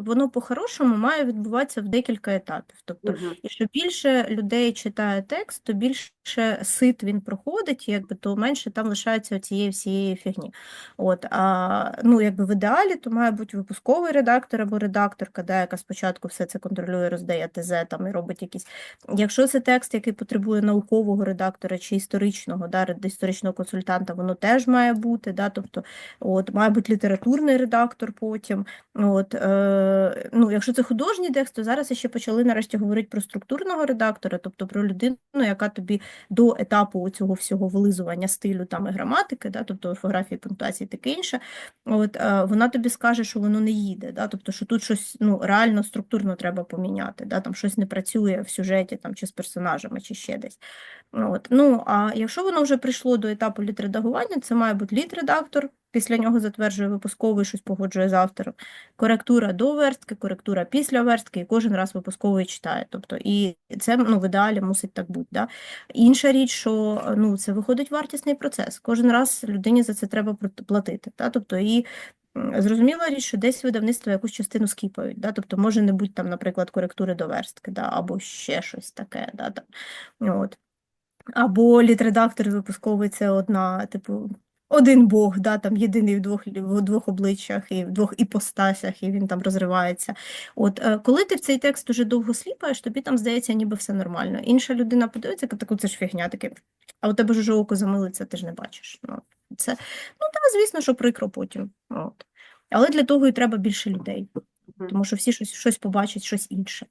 воно по-хорошому має відбуватися в декілька етапів. Тобто, Мгм. і що більше людей читає текст, то більше сит він проходить, якби то менше там лишається цієї всієї фігні. От, а ну, якби в ідеалі, то має бути випусковий редактор або редакторка, да, яка спочатку все це контролює, роздає ТЗ там і робить якісь. Якщо це текст, який потребує наукового редактора чи історичного, да, історичного консультанта, воно теж має бути. Да, тобто, от, має бути літературний редактор потім. От, е, ну, якщо це художній текст, то зараз ще почали нарешті говорити про структурного редактора, тобто про людину, яка тобі до етапу цього всього вилизування стилю там і граматики, да, тобто орфографії, пунктуації, таке інше, от, е, вона тобі скаже, що воно не їде, да, тобто, що тут щось ну, реально структурно треба поміняти, да, там щось не працює в сюжеті там, чи з персонажами, чи ще десь. От. Ну, а якщо воно вже прийшло до етапу літредагування, це має бути літредактор, після нього затверджує випусковий, щось погоджує з автором, коректура до верстки, коректура після верстки, і кожен раз випусковий читає. Тобто, і це ну, в ідеалі мусить так бути. Да? Інша річ, що ну, це виходить вартісний процес. Кожен раз людині за це треба платити. Да? Тобто, і зрозуміла річ, що десь видавництво якусь частину скіпають. Да? Тобто, може не бути там, наприклад, коректури до верстки, да? або ще щось таке. Да? От. Або літредактор випусковий це одна, типу, один Бог, да, там єдиний в двох, в двох обличчях і в двох іпостасях, і він там розривається. От е, коли ти в цей текст дуже довго сліпаєш, тобі там здається, ніби все нормально. Інша людина подивиться, каже, так це ж фігня таке. А у тебе ж уже око замилиться, ти ж не бачиш. Ну, це, ну так, звісно, що прикро потім. От. Але для того і треба більше людей, тому що всі щось, щось побачать, щось інше.